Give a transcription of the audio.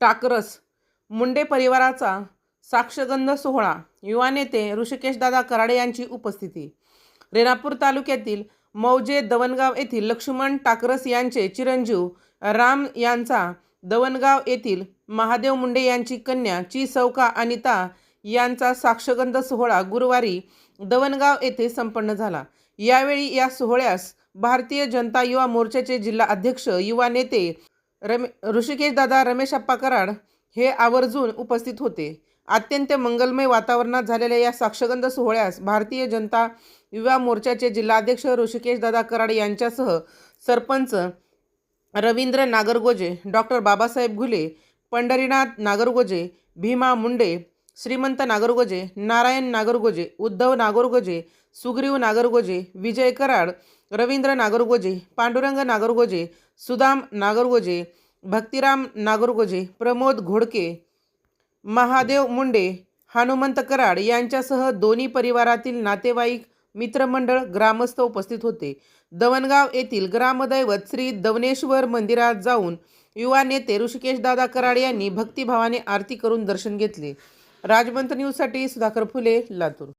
टाकरस मुंडे परिवाराचा साक्षगंध सोहळा युवा नेते ऋषिकेशदादा कराडे यांची उपस्थिती. रेणापूर तालुक्यातील मौजे दवणगाव येथील लक्ष्मण टाकरस यांचे चिरंजीव राम यांचा दवणगाव येथील महादेव मुंडे यांची कन्या ची सौका अनिता यांचा साक्षगंध सोहळा गुरुवारी दवणगाव येथे संपन्न झाला. यावेळी या सोहळ्यास भारतीय जनता युवा मोर्चाचे जिल्हा अध्यक्ष युवा नेते रमे ऋषिकेशदादा रमेशप्पा कराड हे आवर्जून उपस्थित होते. अत्यंत मंगलमय वातावरणात झालेल्या या साक्षगंध सोहळ्यास भारतीय जनता युवा मोर्चाचे जिल्हाध्यक्ष ऋषिकेशदादा कराड यांच्यासह सरपंच रवींद्र नागरगोजे डॉक्टर बाबासाहेब घुले पंढरीनाथ नागरगोजे भीमा मुंडे श्रीमंत नागरगोजे नारायण नागरगोजे उद्धव नागरगोजे सुग्रीव नागरगोजे विजय कराड रवींद्र नागरगोजे पांडुरंग नागरगोजे सुदाम नागरगोजे भक्तिराम नागरगोजे प्रमोद घोडके महादेव मुंडे हनुमंत कराड यांच्यासह दोन्ही परिवारातील नातेवाईक मित्रमंडळ ग्रामस्थ उपस्थित होते. दवणगाव येथील ग्रामदैवत श्री दवनेश्वर मंदिरात जाऊन युवा नेते ऋषिकेशदादा कराड यांनी भक्तिभावाने आरती करून दर्शन घेतले. राजमंत न्यूजसाठी सुधाकर फुले लातूर.